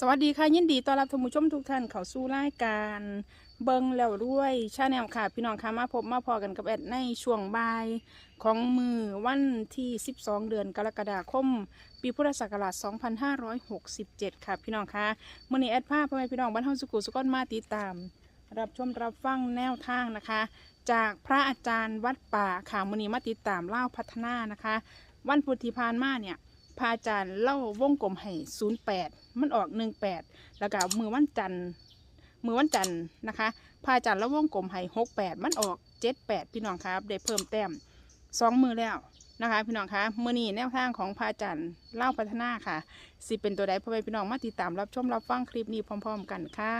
สวัสดีค่ะยินดีต้อนรับท่านผู้ชมทุกท่านเข้าสู่รายการเบิงแล้วรวยชาแนลค่ะ พี่น้องค่ะมาพบมาพอกันกับแอดในช่วงบ่ายของมือวันที่ 12 เดือนกรกฎาคม ปีพุทธศักราช 2567 ค่ะ พี่น้องค่ะมื่อนี้แอดภาพพ่อแม่พี่น้องบ้านเฮาสุกุสุกอนมาติดตาม รับชมรับฟังแนวทางนะคะ จากพระอาจารย์วัดป่าค่ะมื่อนี้มาติดตามเล่าพัฒนานะคะ วันพุธที่ผ่านมาเนี่ย พระอาจารย์เล่าวงกลมให้ศูนย์แปดมันออกหนึ่งแปดแล้วก็มือวันจันทร์มือวันจันทร์นะคะพระอาจารย์เล่าวงกลมให้หกแปดมันออกเจ็ดแปดพี่น้องครับได้เพิ่มแต้มสองมือแล้วนะคะพี่น้องคะมือนี้แนวทางของพระอาจารย์เล่าพัฒนาค่ะ สิเป็นตัวใดพ่อแม่พี่น้องมาติดตามรับชมรับฟังคลิปนี้พร้อม ๆ กันค่ะ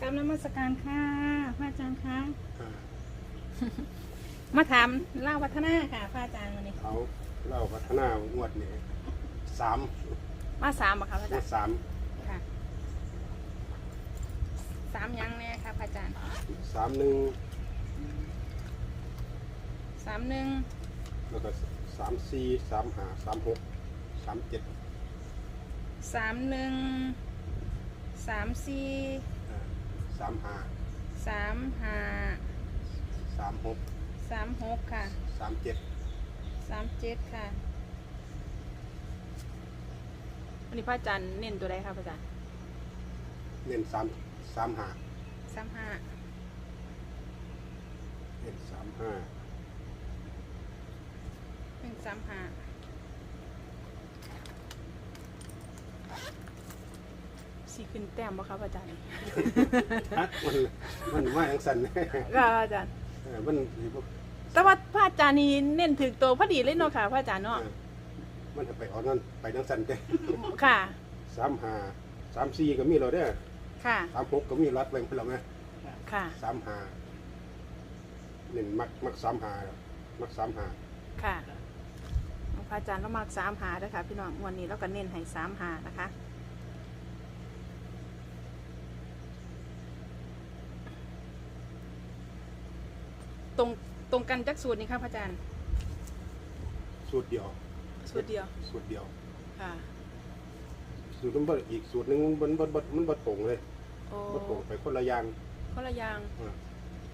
กรรมนมัสการค่ะพระอาจารย์คะอ่ามาถามเล่าพัฒนาค่ะพระอาจารย์วันนี้เขา เล่าพัฒนางวดนี้สามมาสามบ่คะพระอาจารงวดย์สามค่ะสามยังแน่ค่ะพระอาจารย์สามหนึ่งสามหนึ่งแล้วก็สามสี่สามห้าสามหกสามเจ็ดสามหนึ่งสามสี่อ่าสามห้าสามห้าสามหกสามหกค่ะสามเจ็ด สามเจ็ดค่ะ วันนี้พระอาจารย์เน้นตัวใดครับพระอาจารย์เน้นสามสามห้าสามห้าเน้นสามห้าเป็นสามห้าสี่ขึ้นแต้มบ่ครับพระอาจารย์ฮัดมันมันว่าอย่างสัน ค่ะอาจารย์ เออมันสิบ่ แต่ว่าพระอาจารย์นี่เน้นถึกตัวพอดีเลยเนาะค่ะพระอาจารย์เนาะเออมันจะไปเอ่อนนั่นไปจังสันเด้ค่ะสามห้าสามสี่ก็มีเราเด้อค่ะสามหกก็มีรัดไว้เพื่อเราไหมค่ะสามหาเน้นมักมักสามหามักสามหาค่ะพระอาจารย์เรามากสามหาเด้อค่ะพี่น้องวันนี้เราก็เน้นให้สามหานะคะตรง ตรงกันจักสูตรนี้ค่ะพระอาจารย์ สูตรเดียว สูตรเดียว สูตรเดียว ค่ะ สูตรนั้นบ่อีกสูตรหนึงมันมันมันมันบ่ตรงเลยโอ้บ่ตรงไปคนละอย่างคนละอย่าง อ่า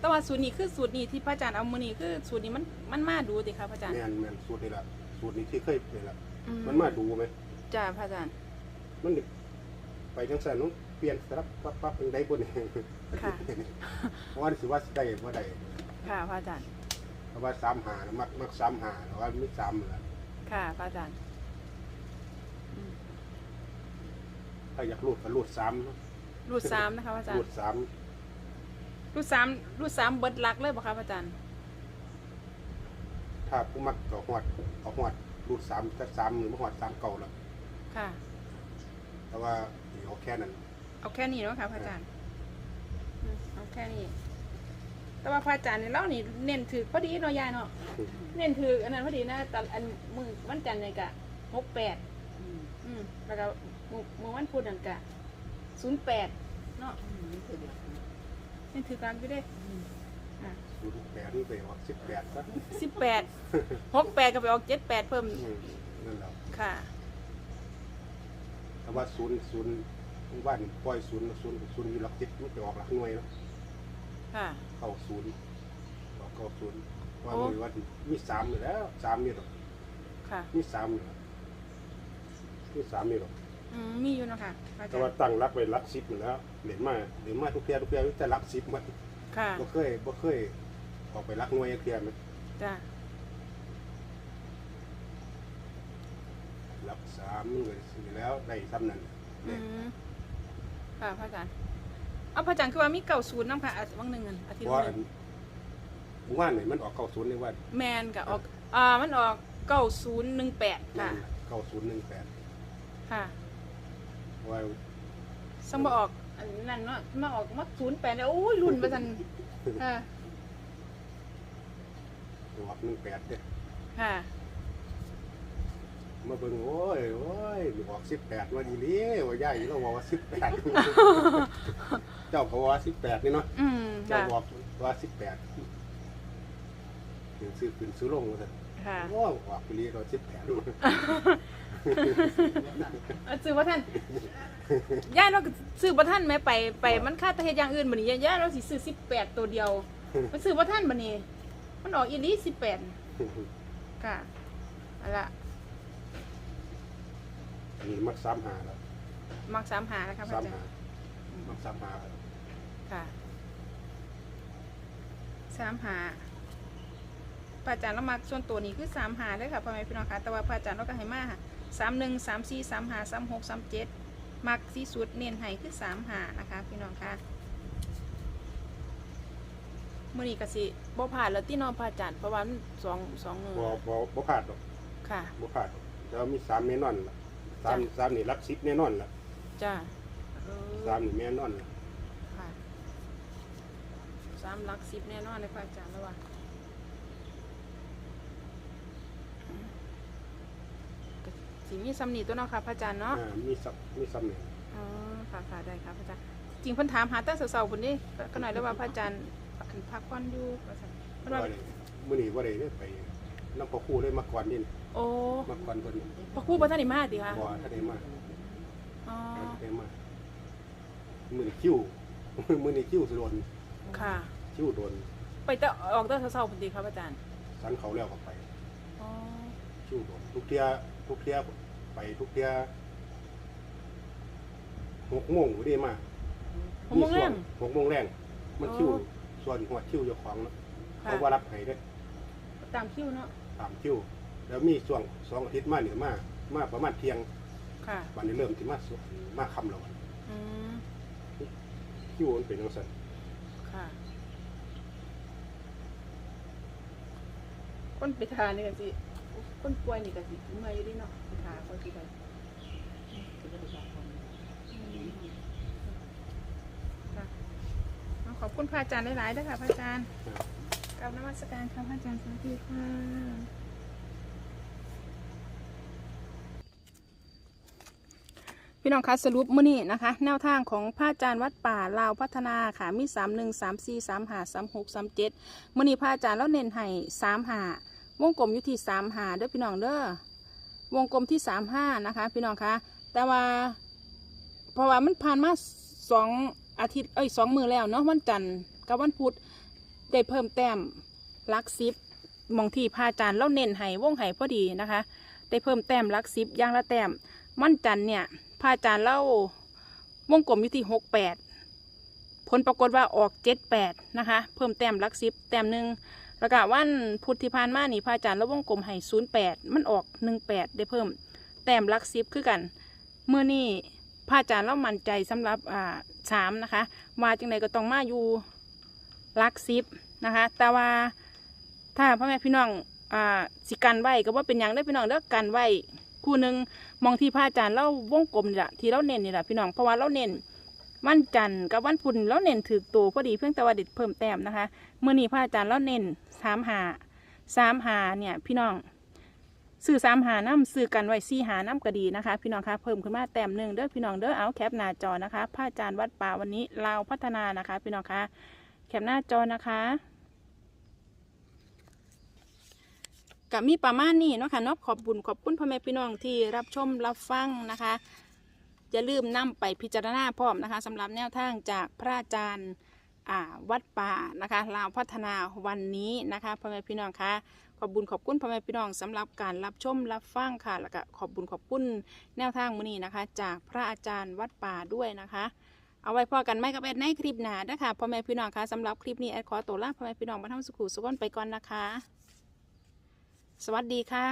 แต่ว่าสูตรนี้คือสูตรนี้ที่พระอาจารย์เอามือนี้คือสูตรนี้มันมันมาดูติค่ะพระอาจารย์แม่นแม่นสูตรนี้ล่ะสูตรนี้ที่เคยเป็นล่ะอืมันมาดูไหมจ้าพระอาจารย์ มันนี่ไปจังซั่นเนาะเปลี่ยนสลับปั๊บปั๊บเป็นได้บ่นี่ค่ะเพราะว่าสิว่าสิได้บ่ได้ค่ะพระอาจารย์เพราะว่าสามหาน่ะมักมักสามหาเพราะว่ามีสามนั่นล่ะค่ะพระอาจารย์อืมถ้าอยากรูดก็รูดสามเนาะรูดสามนะคะพระอาจารรูย์ดสามรูดสามรูดสามเบิดหลักเลยบ่คะพระอาจารย์ถ้าผู้มักก็ฮอดเอาฮอดรูดสามถ้าสามหรือบ่ฮอดสามเก่าแล้วค่ะ แต่ว่าเอาแค่นั้น เอาแค่นี้เนาะค่ะพระอาจารย์อืมเอาแค่นี้ แต่ว่าพระอาจารย์เนี่ยเรานี่เน้นถือพอดีเนาะยายเนาะเน้นถืออันนั้นพอดีนะแต่อันมือวันจันทร์เนี่ยกะหกแปดอืมแล้วก็มือมือวันพุธนั่นกะศูนย์แปดเนาะเน้นถือกันไปได้อะศูนย์แปดนี่ไปออกสิบแปดซะสิบแปดหกแปดก็ไปออกเจ็ดแปดเพิ่มอืมนั่นแหละค่ะแต่ว่าศูนย์ศูนย์ว่านปล่อยศูนย์ศูนย์ศูนย์อยู่หลักจิตมันไปออกหลักหน่วยแล้ว ค่ะ เข้าศูนย์ออกเข้าศูนย์ว่าโอ้มือว่ามีสามอยู่แล้วสามนี่หรอกค่ะ มีสามอยู่แล้วมีสามนี่หรอกอืมมีอยู่เนาะค่ะพระอาแต่จารว่าย์ตั้งรักไว้รักสิบอยู่แล้วเหรียญมาเหรียญมาทุกเทียทุกเทียแต่รักสิบมันค่ะ บ่เคยบ่เคยออกไปรักหน่วยเทียมันจ้ะ รักสามมันก็สิแล้วได้ซ้ำนั้นอืเนี่ยมค่ะพระอาจารย์ เอาพระอาจารย์คือว่ามีเก่าศูนย์น้ำค่ะอาทิตย์วังหนึ่งอันอาทิตเพย์ราะวัว่างหนึ่งหมู่บ้านนี่มันออกเข้าศูนย์ในวันแมนกับออกอ่ามันออกเก้าศูนย์หนึ่งแปดค่ะเข้าศูนย์หนึ่งแปดค่ะว่าสมบออกอันนั้นเนาะมาออกมาศูนย์แปดแล้วโอ้ยรุ่นไปทันค่ะออกหนึ่งแปดเนี่ยค่ะ มาเบิ่งโอ้ยโอ้ยออกสิบแปดวันนี้นี่ว่าย่ายเราบอกว่าสิบแปด เจ้าก็ว่าสิบแปดนี่เนาะอืมเจ้าค่ะบอกว่าสิบแปดถึงซื้อขึ้นซื้อลงว่าซั่นค่ะโอ้ออกไปเรียนเราสิบแปดเอาซื้อบ่ท่านย่าเราก็ซื้อบ่ท่านแม่ไปไปมันค่าแตะเฮ็ดอย่างอื่นบัดนี้ย่าเราสิซื้อ18ตัวเดียว มันซื้อบ่ท่านบัดนี้ มันออกอีหลี18ค่ะเอาล่ะอันนี้มักสามหาแล้วมัก3หานะคะพระสามอาจารหาย์มักสามหาแล้ว ค่ะ3หาพระอาจารย์เรามักส่วนตัวนี้คือ3หาเด้อค่ะพ่อแม่พี่น้องค่ะ แต่ว่าพระอาจารย์เราก็ให้มาค่ะ31 34 35 36 37มักที่สุดเน้นให้คือ3หานะคะพี่น้องค่ะมื่อนี้ก็สิบ่ผ่านแล้วที่นอนพระอาจารย์เพราะว่ามันสองสองมือบ่บ่บ่พลาดหรอกค่ะบ่พลาดหรอกแล้วมีสามแน่นอนล่ะสามจ้ะสามนี่รักสิบแน่นอนล่ะจ้าเออสามนี่แน่นอนล่ะค่ะ สามหลักสิบแน่นอนเลยพระอาจารย์แล้วว่าอืมก็สิมีสำนีตัวเนาะค่ะพระอาจารย์เนาะอ่ามีสับมีสามเนี่ยอ๋อค่ะค่ะได้ค่ะพระอาจารย์จริงเพิ่นถามหาแต่เสาๆพุ่นนี่ก็หน่อยแล้วว่าพระอาจารย์พักผ่อนอยู่ว่าซั่นเพิ่นบ่ว่าได้มื้อนี้บ่ได้เด้อไปนำพ่อครูเลยมาก่อนนี่โอ้มาก่อนเพิ่นพระครูบ่ทันได้มาติค่ะบ่ทันได้มาอ๋อทันได้มามื้อนี้คิว มื้อนี้คิวสิโดน ค่ะคิวโดนไปแต่ออกแต่เช้าๆพุ่นติครับอาจารย์สันเขาแล้วก็ไปอ๋อคิวโดนทุกเที่ยทุกเที่ยไปทุกเที่ยหกโมงบ่ได้มาหกโมงแรง หกโมงแรงมันคิวโอ้ส่วนหัวคิวเจ้าของเนาะค่ะเขาว่ารับให้ได้อตามคิวเนาะตามคิว แล้วมีช่วงสองอาทิตย์มาเนี่ยมามาประมาณเที่ยงค่ะวันนี้เริ่มที่มาสวมาคำแล้วอืมคิวมันเป็นจังซั่น ค่ะคนไปทานนี่กันสิคนป่วยนี่กันสิเมื่อยอยู่ดิเนาะไปทานคนที่ไปค่ะเอาขอบคุณพระอาจารย์หลายๆด้วยค่ะพระอาจารย์กราบนมัสการค่ะพระอาจารย์สวัสดีค่ะ พี่น้องคะสรุปมื้อนี้นะคะ แนวทางของพระอาจารย์วัดป่าลาวพัฒนาค่ะมี3 1 3 4 3 5 3 6 3 7มื้อนี้พระอาจารย์แล้วเน้นให้3 5วงกลมอยู่ที่3 5เด้อพี่น้องเด้อวงกลมที่3 5นะคะ พี่น้องคะแต่ว่าเพราะว่ามันผ่านมาสองอาทิตย์เอ้ยสองมือแล้วเนาะวันจันทร์กับวันพุธได้เพิ่มแต้มลักซิบมองที่พระอาจารย์เล่าเน้นให้วงไห้พอดีนะคะ ได้เพิ่มแต้มลักซิบอย่างละแต้มวันจันทร์เนี่ย พระอาจารย์เล่าวงกลมอยู่ที่หกแปดผลปรากฏว่าออกเจ็ดแปดนะคะ เพิ่มแต้มลักสิบแต้มหนึ่งแล้วก็วันพุที่ผ่านมานี่พระอาจารย์แล้ววงกลมให้ศูนย์แปดมันออกหนึ่งแปดได้เพิ่ม แต้มลักสิบคือกันเมื่อนี่พระอาจารย์เล่ามั่นใจสำหรับอ่าสามนะคะว่าจังไดก็ต้องมาอยู่ลักสิบนะคะ แต่ว่าถ้าพ่อแม่พี่น้องอ่าสิกันไว้ก็ว่าเป็นอย่างได้พี่น้องเด้อกันไว้ คู่หนึ่งมองที่พระอาจารย์เล่าวงกลมนี่แหละที่เราเน้นนี่แหละพี่น้องเพราะว่าเราเน้นวันจันทร์กับวันพุธเราเน้นถือตัวพอดีเพียงแต่ว่าเด็ดเพิ่มแต้มนะคะเมื่อนี้พระอาจารย์เราเน้นสามหาสามหาเนี่ยพี่น้องซื้อสามหาน้ำซื้อกันไว้สี่หาน้ำก็ดีนะคะ พี่น้องคะเพิ่มขึ้นมาแต้มหนึ่งเด้อพี่น้องเด้อเอาแคปหน้าจอนะคะพระอาจารย์วัดป่าวันนี้ลาพัฒนานะคะ พี่น้องคะแคปหน้าจอนะคะ กับมีประมาณนี้เนาะค่ะเนาะขอบบุญขอบคุณพ่อแม่พี่น้องที่รับชมรับฟังนะคะอย่าลืมนำไปพิจารณาพร้อมนะคะสำหรับแนวทางจากพระอาจารย์วัดป่านะคะลาวพัฒนาวันนี้นะคะพ่อแม่พี่น้องคะขอบบุญขอบคุณพ่อแม่พี่น้องสำหรับการรับชมรับฟังค่ะ แล้วก็ขอบบุญขอบคุณแนวทางมื้อนี้นะคะ จากพระอาจารย์วัดป่าด้วยนะคะ เอาไว้พอกันไหมกับแอดในคลิปหนานะคะพ่อแม่พี่น้องคะสำหรับคลิปนี้แอดขอตัวลาพ่อแม่พี่น้องมาทำสุขุสุขนไปก่อนนะคะ สวัสดีค่ะ